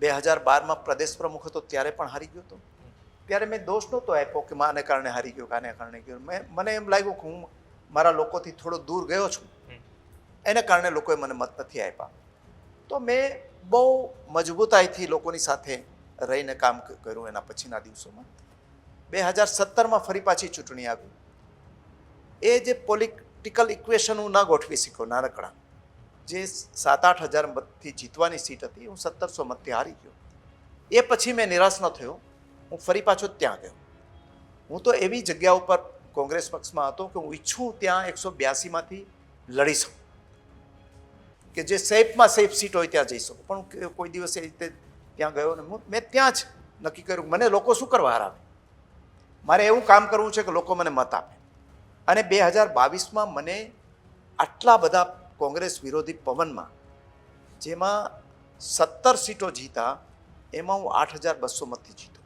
બે હજાર બારમાં પ્રદેશ પ્રમુખ હતો, ત્યારે પણ હારી ગયો હતો. ત્યારે મેં દોષ નહોતો આપ્યો કે માને કારણે હારી ગયો, કાને કારણે ગયો. મેં, મને એમ લાગ્યું કે હું મારા લોકોથી થોડો દૂર ગયો છું. એને કારણે લોકોએ મને મત નથી આપ્યા. તો મેં બહુ મજબૂતાઈથી લોકોની સાથે રહીને કામ કર્યું એના પછીના દિવસોમાં. બે હજાર સત્તરમાં ફરી પાછી ચૂંટણી આવી. એ જે પોલિટિકલ ઇક્વેશન હું ના ગોઠવી શક્યો, નાનકડા. જે સાત આઠ હજાર મતથી જીતવાની સીટ હતી, હું સત્તરસો મતથી હારી ગયો. એ પછી મેં નિરાશ ન થયો. હું ફરી પાછો ત્યાં ગયો. હું તો એવી જગ્યા ઉપર કોંગ્રેસ પક્ષમાં હતો કે હું ઈચ્છું ત્યાં એકસો બ્યાસીમાંથી લડી શકું. કે જે સેફમાં સેફ સીટ હોય ત્યાં જઈ શકું. પણ કોઈ દિવસ એ રીતે ત્યાં ગયો ને હું- મેં ત્યાં જ નક્કી કર્યું, મને લોકો શું કરવા હરાવે મારે એવું કામ કરવું છે કે લોકો મને મત આપે. અને બે હજાર બાવીસમાં મને આટલા બધા કોંગ્રેસ વિરોધી પવનમાં જેમાં સત્તર સીટો જીતા એમાં હું આઠ હજાર બસો મતથી જીતો.